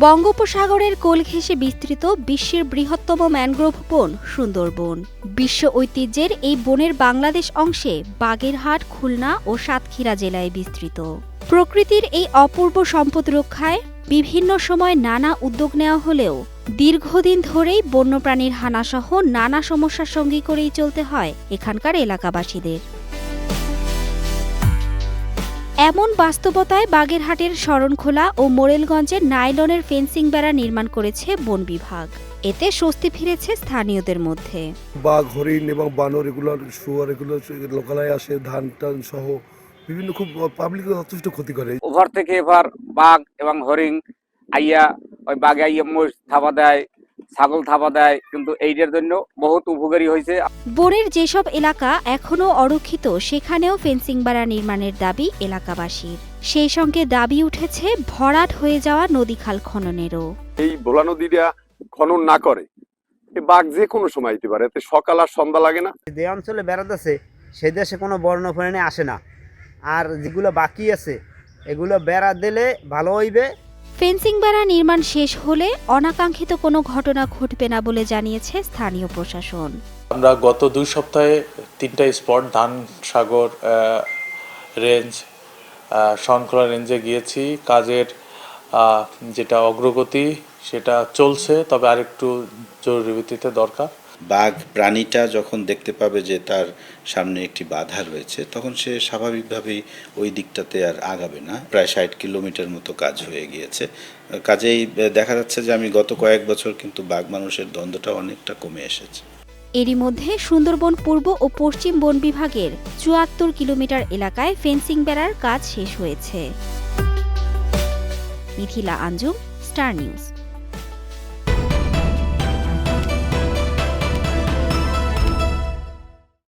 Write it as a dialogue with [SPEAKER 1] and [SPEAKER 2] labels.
[SPEAKER 1] বঙ্গোপসাগরের কোল ঘেঁষে বিস্তৃত বিশ্বের বৃহত্তম ম্যানগ্রোভ বন সুন্দরবন। বিশ্ব ঐতিহ্যের এই বনের বাংলাদেশ অংশে বাগেরহাট, খুলনা ও সাতক্ষীরা জেলায় বিস্তৃত। প্রকৃতির এই অপূর্ব সম্পদ রক্ষায় বিভিন্ন সময় নানা উদ্যোগ নেওয়া হলেও দীর্ঘদিন ধরেই বন্যপ্রাণীর হানাসহ নানা সমস্যার সঙ্গী করেই চলতে হয় এখানকার এলাকাবাসীদের। এমন বাস্তবতায় বাগেরহাটের শরণখোলা ও মোরেলগঞ্জের নাইলনের ফেন্সিং বেড়া নির্মাণ করেছে বন বিভাগ। এতে স্বস্তি ফিরেছে স্থানীয়দের মধ্যে।
[SPEAKER 2] বাঘ হরিণ এবং বানর এগুলো শুয়ার এগুলো লোকালয়ে আসে ধান টান সহ বিভিন্ন খুব পাবলিক যথেষ্ট ক্ষতি করে।
[SPEAKER 3] ওভার থেকে এবার বাঘ এবং হরিণ আইয়া ওই বাঘে আইয়া মোষ থাবা দেয় ছাগল থাবা দেয় কিন্তু এইটার জন্য বহুত উপকারী হয়েছে।
[SPEAKER 1] বনের যেসব এলাকা এখনও অরক্ষিত সেখানেও ফেন্সিং বেড়া নির্মাণের দাবি এলাকাবাসীর। সেই সঙ্গে দাবি উঠেছে ভরাট হয়ে যাওয়া নদী খাল খননেরও।
[SPEAKER 4] এই ভোলা নদীটা খনন না করে বাঘ যে কোনো সময় দিতে পারে এতে সকাল আর সন্ধ্যা লাগে না।
[SPEAKER 5] যে অঞ্চলে বেড়াতেছে সে দেশে কোনো বর্ণফোরণে আসে না। আর যেগুলো বাকি আছে এগুলো বেড়া দিলে ভালো হইবে
[SPEAKER 1] ফেন্সিং বেড়া নির্মাণ শেষ হলে অনাকাঙ্ক্ষিত কোনো ঘটনা ঘটবে না বলে জানিয়েছে স্থানীয় প্রশাসন।
[SPEAKER 6] আমরা গত দুই সপ্তাহে তিনটা স্পট ধান সাগর রেঞ্জ শঙ্করা রেঞ্জে গিয়েছি। কাজের যেটা অগ্রগতি, সেটা চলছে, তবে আরেকটু জরুরি ভিত্তিতে দরকার।
[SPEAKER 7] বাঘ প্রাণীটা যখন দেখতে পাবে যে তার সামনে একটি বাধা রয়েছে, তখন সে স্বাভাবিকভাবেই ওই দিকটাতে আর আগাবে না। প্রায় ষাট কিলোমিটার মতো কাজ হয়ে গিয়েছে। কাজেই দেখা যাচ্ছে যে আমি গত কয়েক বছর কিন্তু বাঘ মানুষের দ্বন্দ্বটা অনেকটা কমে এসেছে।
[SPEAKER 1] এরই মধ্যে সুন্দরবন পূর্ব ও পশ্চিম বন বিভাগের চুয়াত্তর কিলোমিটার এলাকায় ফেন্সিং বেড়ার কাজ শেষ হয়েছে। Mithila Anjum, star news.